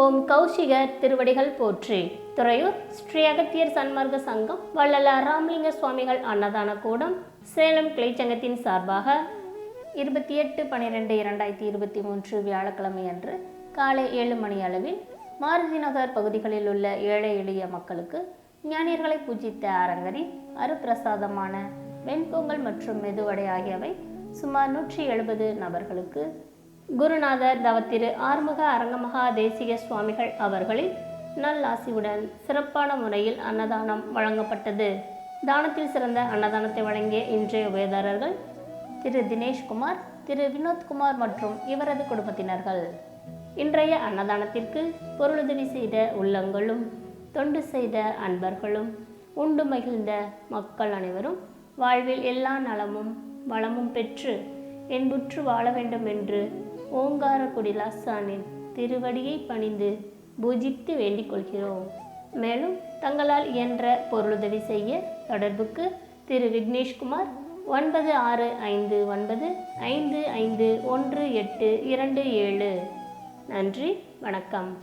ஓம் கௌஷிகர் திருவடிகள் போற்றி. துறையூர் ஸ்ரீ அகத்தியர் சன்மார்க்க சங்கம் வள்ளல ராமலிங்க சுவாமிகள் அன்னதான கூடம் சேலம் கிளைச்சங்கத்தின் சார்பாக இருபத்தி எட்டு பன்னிரெண்டு இரண்டாயிரத்தி இருபத்தி மூன்று வியாழக்கிழமை அன்று காலை ஏழு மணி அளவில் மாருதி நகர் பகுதிகளில் உள்ள ஏழை எளிய மக்களுக்கு ஞானியர்களை பூஜித்த அரங்கரி அருப்பிரசாதமான வெண்பொங்கல் மற்றும் மெதுவடை ஆகியவை சுமார் நூற்றி எழுபது நபர்களுக்கு குருநாதர் தவத்திரு ஆறுமுக அரங்கமகா தேசிக சுவாமிகள் அவர்களின் நல்லாசியுடன் சிறப்பான முறையில் அன்னதானம் வழங்கப்பட்டது. தானத்தில் சிறந்த அன்னதானத்தை வழங்கிய இன்றைய உபயதாரர்கள் திரு தினேஷ்குமார் திரு வினோத்குமார் மற்றும் இவரது குடும்பத்தினர்கள். இன்றைய அன்னதானத்திற்கு பொருளுதவி செய்த உள்ளங்களும் தொண்டு செய்த அன்பர்களும் உண்டு மகிழ்ந்த மக்கள் அனைவரும் வாழ்வில் எல்லா நலமும் வளமும் பெற்று என்புற்று வாழ வேண்டும் என்று ஓங்காரக்குடி லாசானின் திருவடியை பணிந்து பூஜித்து வேண்டிக் கொள்கிறோம். மேலும் தங்களால் இயன்ற பொருளுதவி செய்ய தொடர்புக்கு திரு விக்னேஷ்குமார் ஒன்பது ஆறு ஐந்து ஒன்பது ஐந்து ஐந்து ஒன்று எட்டு இரண்டு ஏழு. நன்றி வணக்கம்.